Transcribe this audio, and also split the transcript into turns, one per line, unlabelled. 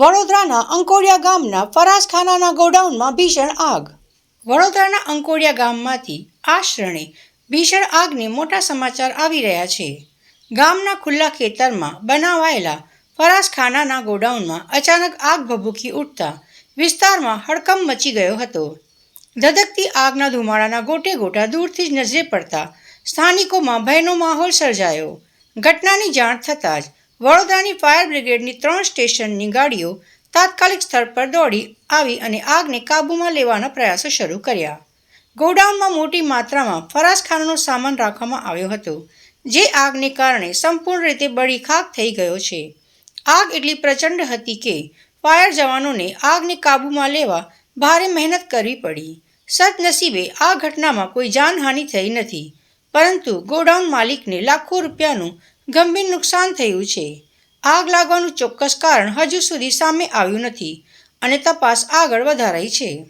વડોદરાના અંકોડિયા ગામના ફરાસખાનાના ગોડાઉનમાં ભીષણ આગ. વડોદરાના અંકોડિયા ગામમાંથી આશ્રણે ભીષણ આગને મોટા સમાચાર આવી રહ્યા છે. ગામના ખુલ્લા ખેતરમાં બનાવાયેલા ફરાસખાનાના ગોડાઉનમાં અચાનક આગ ભભૂકી ઉઠતા વિસ્તારમાં હડકંપ મચી ગયો હતો. ધધકતી આગના ધુમાડાના ગોટે ગોટા દૂરથી જ નજરે પડતા સ્થાનિકોમાં ભયનો માહોલ સર્જાયો. ઘટનાની જાણ થતાં જ વડોદરાની ફાયર બ્રિગેડની ત્રણ સ્ટેશનની ગાડીઓ તાત્કાલિક સ્થળ પર દોડી આવી અને આગને કાબૂમાં લેવાના પ્રયાસો શરૂ કર્યા. ગોડાઉનમાં મોટી માત્રામાં ફરાસખાનાનો સામાન રાખવામાં આવ્યો હતો, જે આગને કારણે સંપૂર્ણ રીતે બળી ખાક થઈ ગયો છે. આગ એટલી પ્રચંડ હતી કે ફાયર જવાનોને આગને કાબૂમાં લેવા ભારે મહેનત કરવી પડી. સદનસીબે આ ઘટનામાં કોઈ જાનહાનિ થઈ નથી, પરંતુ ગોડાઉન માલિકને લાખો રૂપિયાનું ગંભીર નુકસાન થયું છે. આગ લાગવાનું ચોક્કસ કારણ હજુ સુધી સામે આવ્યું નથી અને તપાસ આગળ વધારાઈ છે.